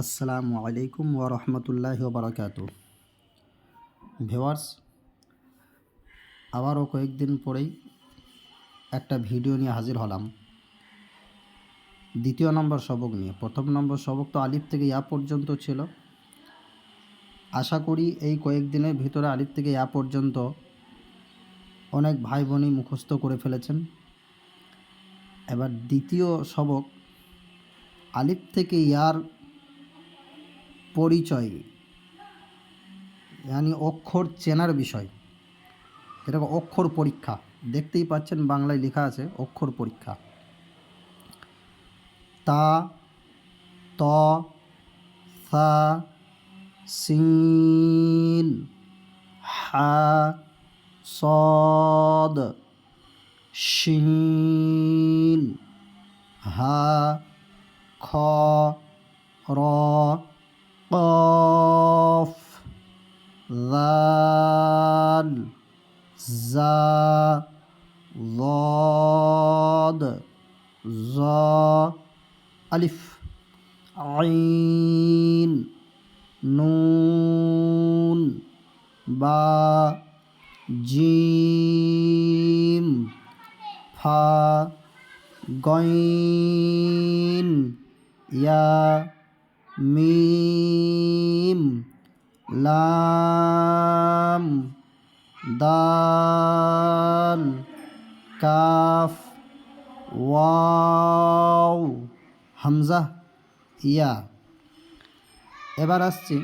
আসসালামু আলাইকুম ওয়া রাহমাতুল্লাহি ওয়া বারাকাতু ভিউয়ার্স, আবারও কয়েকদিন পরেই একটা ভিডিও নিয়ে হাজির হলাম। দ্বিতীয় নম্বর সবক নিয়ে। প্রথম নম্বর সবক তো আলিফ থেকে ইয়া পর্যন্ত ছিল। আশা করি এই কয়েকদিনের ভিতরে আলিফ থেকে ইয়া পর্যন্ত অনেক ভাই বোনই মুখস্থ করে ফেলেছেন। এবার দ্বিতীয় সবক, আলিফ থেকে ইয়ার পরিচয়, জানি অক্ষর চেনার বিষয়। এটা অক্ষর পরীক্ষা, দেখতেই পাচ্ছেন বাংলায় লেখা আছে অক্ষর পরীক্ষা। তা, ত সা সিন, হা, সদ, শিন, হা, খ, র قاف ذال زا ضاد ظا ألف عين نون با جيم فا غين يا মিম, লাম দাল কাফ, ওয়াও, হামজা, ইয়া। এবার আসছে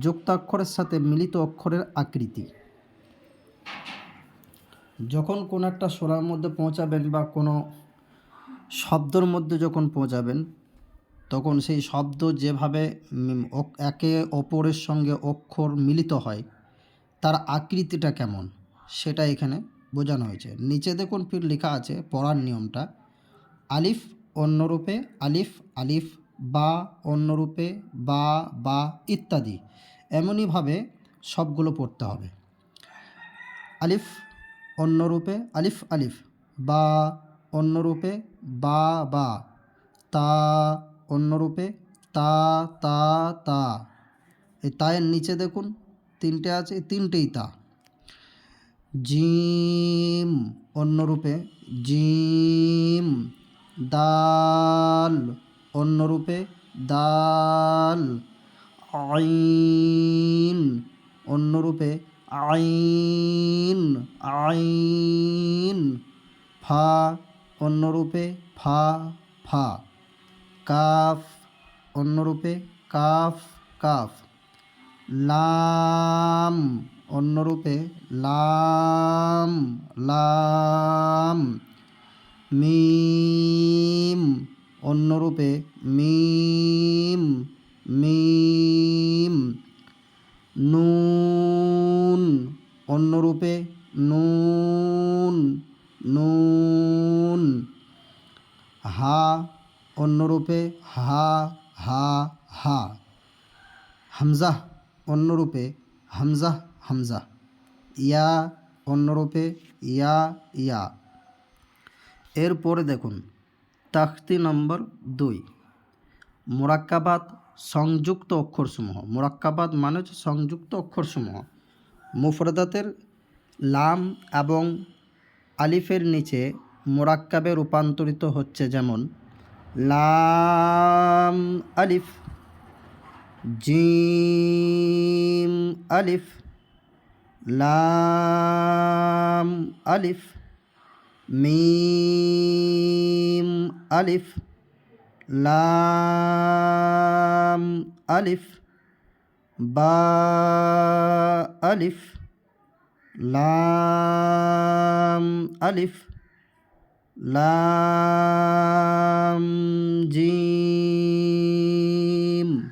যুক্তাক্ষরের সাথে মিলিত অক্ষরের আকৃতি। যখন কোনো একটা সোরার মধ্যে পৌঁছাবেন বা কোনো শব্দর মধ্যে যখন পৌঁছাবেন তখন সেই শব্দ যেভাবে একে অপরের সঙ্গে অক্ষর মিলিত হয়, তার আকৃতিটা কেমন, সেটা এখানে বোঝানো হয়েছে। নিচে দেখুন ফির লেখা আছে পড়ার নিয়মটা। আলিফ অন্যরূপে আলিফ আলিফ, বা অন্যরূপে বা বা ইত্যাদি, এমনইভাবে সবগুলো পড়তে হবে। আলিফ অন্যরূপে আলিফ আলিফ, বা অন্যরূপে বা বা, তা অন্যরূপে তা তা তা। এই তায়ের নিচে দেখুন, তিনটে আছে তিনটেই তা। জিম, অন্যরূপে জিম, দাল, অন্যরূপে দাল। আইন, অন্যরূপে আইন আইন। ফা, অন্যরূপে ফা ফা। কাফ অন্যরূপে কাফ কাফ। লাম অন্যরূপে লাম লাম। মিম অন্যরূপে মিম মিম। নুন অন্যরূপে নুন নুন। হা অন্যরূপে হা হা হা। হামজাহ অন্যরূপে হামজা হামজা। ইয়া, অন্যরূপে ইয়া ইয়া। এরপরে দেখুন, তাখতি নম্বর দুই। মোরাক্কাবাদ সংযুক্ত অক্ষরসমূহ। মোরাক্কাবাদ মানে হচ্ছে সংযুক্ত অক্ষরসমূহ। মুফরদাতের লাম এবং আলিফের নিচে মোরাক্কাবে রূপান্তরিত হচ্ছে যেমন লাম আলিফ জিম আলিফ লাম আলিফ মিম আলিফ লাম আলিফ বা আলিফ লাম আলিফ। লাম জিম।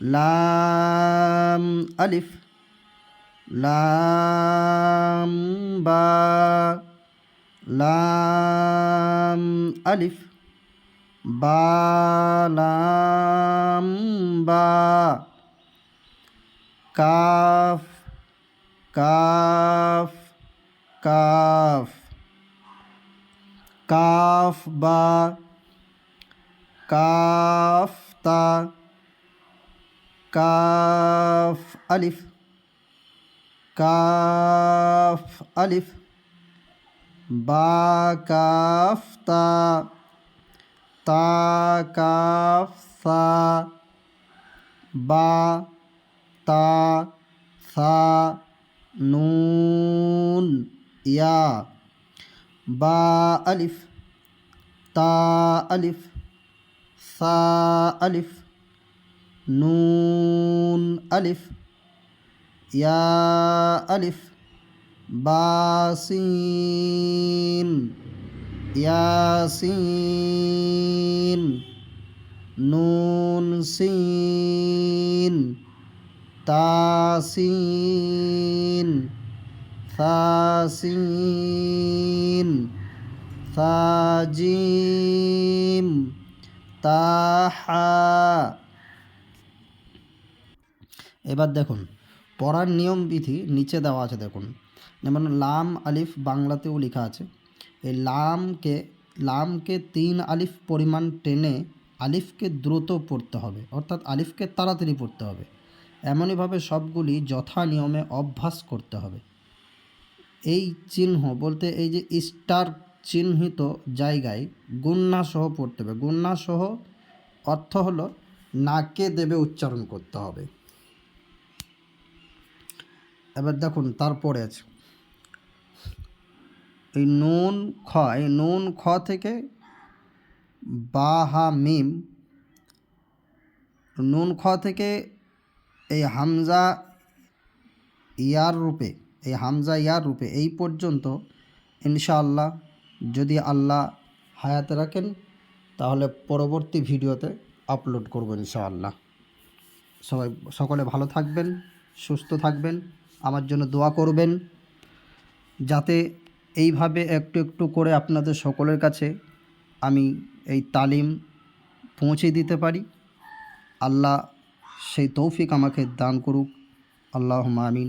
লাম আলিফ। লাম বা। লাম আলিফ। বা লাম বা। কাফ কাফ কাফ। কাফ বা কাফ তা কাফ আলিফ কাফ আলিফ, বা কাফ তা তা কাফ সা, বা তা সা, নুন, ইয়া। বা আলিফ, তা আলিফ, সা আলিফ, নুন আলিফ, ইয়া আলিফ বাসিন ইয়াসিন নুন সিন তাসিন থাসিন থাজিম তাহা। এবার দেখুন, পড়ার নিয়ম বিধি নিচে দেওয়া আছে, দেখুন। যেমন লাম, আলিফ বাংলাতেও লেখা আছে। এই লামকে লামকে তিন আলিফ পরিমাণ টেনে আলিফকে দ্রুত পড়তে হবে, অর্থাৎ আলিফকে তাড়াতাড়ি পড়তে হবে। এমনইভাবে সবগুলি যথা নিয়মে অভ্যাস করতে হবে। এই চিহ্ন বলতে এই যে স্টার চিহ্নিত জায়গায় গুন্না সহ পড়তে হবে। গুন্না সহ অর্থ হলো নাকে দেবে উচ্চারণ করতে হবে। এবার দেখুন তারপরে আছে। এই নুন খ, এই নুন খ থেকে বা, হা, মিম, নুন খ থেকে এই হামজা ইয়ার রূপে এই হামজা ইয়ার রূপে এই পর্যন্ত, ইনশাআল্লাহ, যদি আল্লাহ হায়াতে রাখেন, তাহলে পরবর্তী ভিডিওতে আপলোড করব ইনশাআল্লাহ। সবাই, সকলে ভালো থাকবেন, সুস্থ থাকবেন, আমার জন্য দোয়া করবেন, যাতে এইভাবে একটু একটু করে আপনাদের সকলের কাছে আমি এই তালিম পৌঁছে দিতে পারি। আল্লাহ সেই তৌফিক আমাকে দান করুক। আল্লাহ আমিন।